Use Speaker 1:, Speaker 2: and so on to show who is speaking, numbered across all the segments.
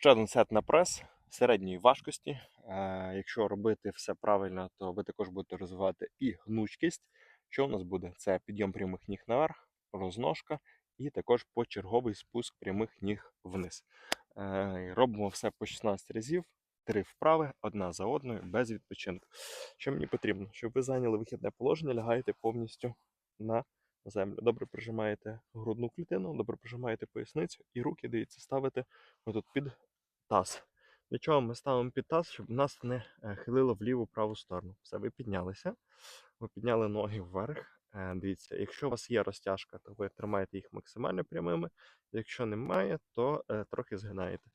Speaker 1: Ще один сет на прес середньої важкості. Е, Якщо робити все правильно, то ви також будете розвивати і гнучкість. Що у нас буде? Це підйом прямих ніг наверх, розножка і також почерговий спуск прямих ніг вниз. Е, Робимо все по 16 разів, три вправи, одна за одною, без відпочинку. Що мені потрібно? Щоб ви зайняли вихідне положення, лягаєте повністю на землю. Добре прижимаєте грудну клітину, добре прижимаєте поясницю і руки, дивіться, ставите отут під таз. Для чого ми ставимо під таз, щоб нас не е, хилило в ліву праву сторону. Все, ви піднялися, ви підняли ноги вверх. Е, Дивіться, якщо у вас є розтяжка, то ви тримаєте їх максимально прямими. Якщо немає, то е, трохи згинаєте.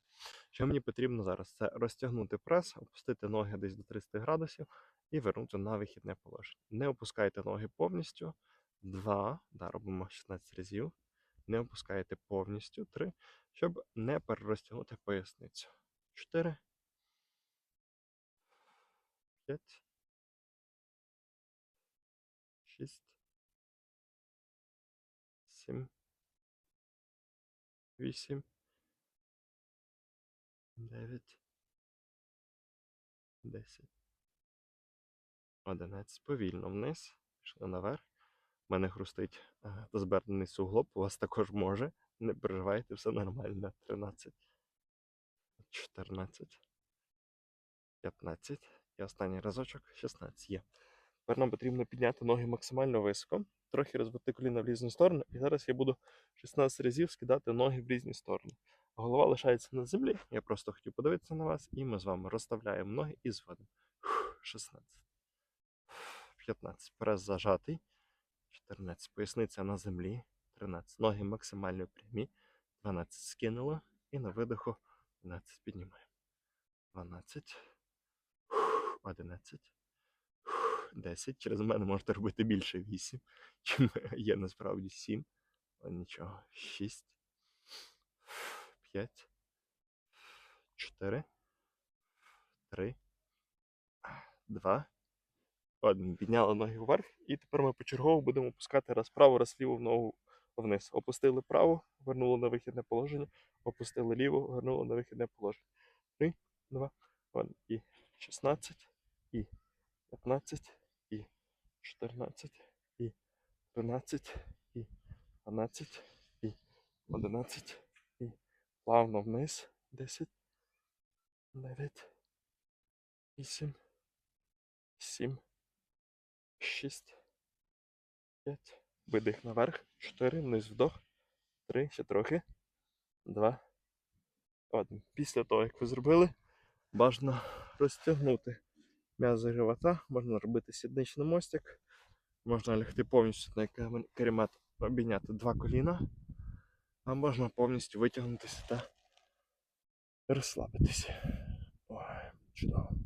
Speaker 1: Що мені потрібно зараз? Це розтягнути прес, опустити ноги десь до 30 градусів і вернути на вихідне положення. Не опускайте ноги повністю. Два, да, робимо 16 разів. Не опускаєте повністю. Три, щоб не перерозтягнути поясницю. Чотири. П'ять. Шість. Сім. Вісім. Дев'ять. Десять. Одинадцять. Повільно вниз. Пішли наверх. Мене хрустить е, збернений суглоб. У вас також може. Не переживайте, все нормально. 13. 14. 15. І останній разочок 16 є. Тепер нам потрібно підняти ноги максимально високо, трохи розвити коліна в різні сторони. І зараз я буду 16 разів скидати ноги в різні сторони. Голова лишається на землі. Я просто хотів подивитися на вас, і ми з вами розставляємо ноги і зводимо. 16. 15. Прес зажатий. 14. Поясниця на землі. 13. Ноги максимально прямі. 12. Скинуло. І на видиху 12 піднімаємо. 12. 11. 10. Через мене можете робити більше 8, чим є насправді 7. Але нічого. 6. 5. 4. 3. 2. Один. Підняли ноги вверх. І тепер ми почергово будемо опускати раз право, раз ліву ногу вниз. Опустили праву, вернули на вихідне положення. Опустили ліву, вернули на вихідне положення. 3, 2, 1. І 16, і 15, і 14, і 13, і 12, і 11, і плавно вниз. 10, 9, 8, 7, 6, 5. Видих наверх. 4, вниз вдох. 3, ще трохи. 2, 1. Після того, як ви зробили, бажано розтягнути м'язи живота, можна робити сідничний мостик, можна лягти повністю на керемет, обійняти два коліна, а можна повністю витягнутися та розслабитися. Ой, чудово.